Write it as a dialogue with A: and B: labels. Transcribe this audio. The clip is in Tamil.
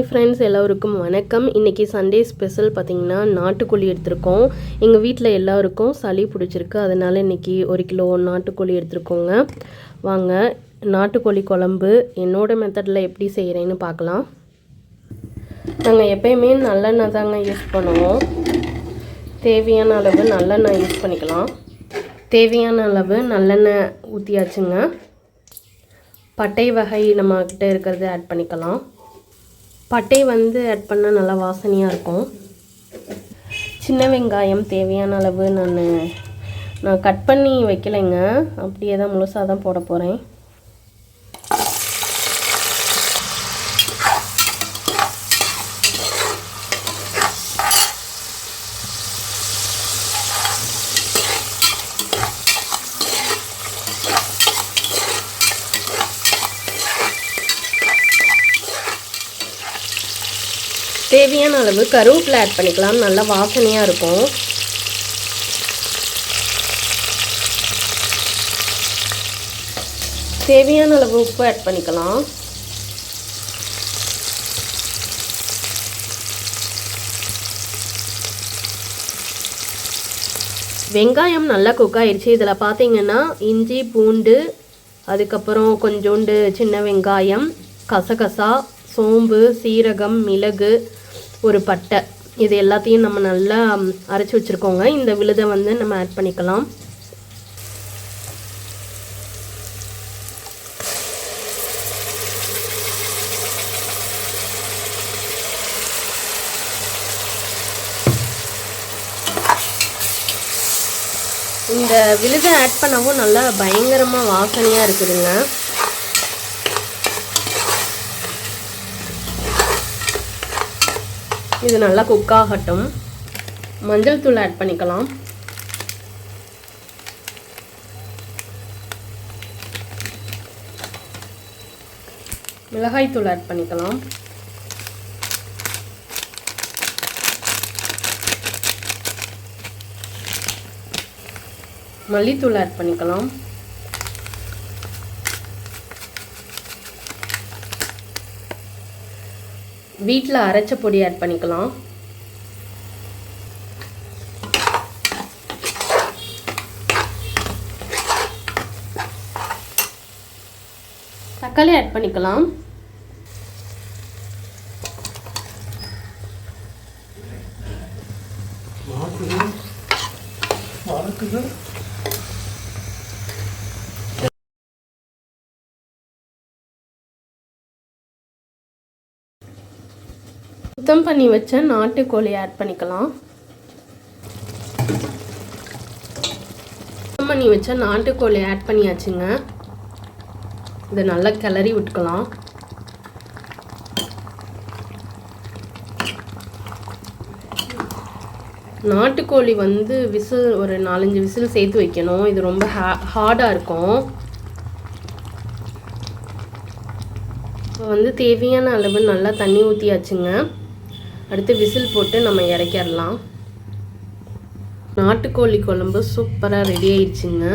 A: ஹாய் ஃப்ரெண்ட்ஸ் எல்லோருக்கும் வணக்கம். இன்றைக்கி சண்டே ஸ்பெஷல் பார்த்திங்கன்னா நாட்டுக்கோழி எடுத்திருக்கோம். எங்கள் வீட்டில் எல்லாருக்கும் சளி பிடிச்சிருக்கு. அதனால் இன்றைக்கி ஒரு கிலோ நாட்டுக்கோழி எடுத்துருக்கோங்க. வாங்க நாட்டுக்கோழி குழம்பு என்னோட மெத்தடில் எப்படி செய்கிறேன்னு பார்க்கலாம். நாங்கள் எப்பயுமே நல்லெண்ணெய் தாங்க யூஸ் பண்ணுவோம். தேவையான அளவு நல்லெண்ணெய் யூஸ் பண்ணிக்கலாம். தேவையான அளவு நல்லெண்ணெய் ஊற்றியாச்சுங்க பட்டை வகை நம்மக்கிட்ட இருக்கிறத ஆட் பண்ணிக்கலாம். பட்டை வந்து ஆட் பண்ணால் நல்லா வாசனையாக இருக்கும். சின்ன வெங்காயம் தேவையான அளவு நான் நான் கட் பண்ணி வைக்கலைங்க. அப்படியே தான் முழுசாக தான் போட போகிறேன் தேவையான அளவு கருவேப்பிலை ஆட் பண்ணிக்கலாம். நல்லா வாசனையாக இருக்கும். தேவையான அளவு உப்பு ஆட் பண்ணிக்கலாம். வெங்காயம் நல்லா குக் ஆயிடுச்சு இதில் பார்த்தீங்கன்னா இஞ்சி பூண்டு அதுக்கப்புறம் கொஞ்சோண்டு சின்ன வெங்காயம் கசகசா சோம்பு சீரகம் மிளகு ஒரு பட்டை. இது எல்லாத்தையும் நம்ம நல்லா அரைச்சி வச்சுருக்கோங்க. இந்த விழுதை வந்து நம்ம ஆட் பண்ணிக்கலாம். இந்த விழுதை ஆட் பண்ணவும் நல்லா பயங்கரமாக வாசனையாக இருக்குதுங்க. இது நல்லா குக் ஆகட்டும். மஞ்சள் தூள் ஆட் பண்ணிக்கலாம். மிளகாய் தூள் ஆட் பண்ணிக்கலாம். மல்லித்தூள் ஆட் பண்ணிக்கலாம். வீட்டில் அரைச்ச பொடி ஆட் பண்ணிக்கலாம். தக்காளி ஆட் பண்ணிக்கலாம். வணக்குது சுத்தம் பண்ணி வச்ச நாட்டுக்கோழி ஆட் பண்ணிக்கலாம். சுத்தம் பண்ணி வச்ச நாட்டுக்கோழி ஆட் பண்ணியாச்சுங்க. இதை நல்லா கிளறி விட்டுக்கலாம். நாட்டுக்கோழி வந்து விசில் ஒரு நாலஞ்சு விசில் சேர்த்து வைக்கணும். இது ரொம்ப ஹா ஹார்டாக இருக்கும். இப்போ வந்து தேவையான அளவு நல்லா தண்ணி ஊற்றியாச்சுங்க அடுத்து விசில் போட்டு நம்ம இறக்கிடலாம். நாட்டுக்கோழி குழம்பு சூப்பராக ரெடி ஆயிடுச்சுங்க.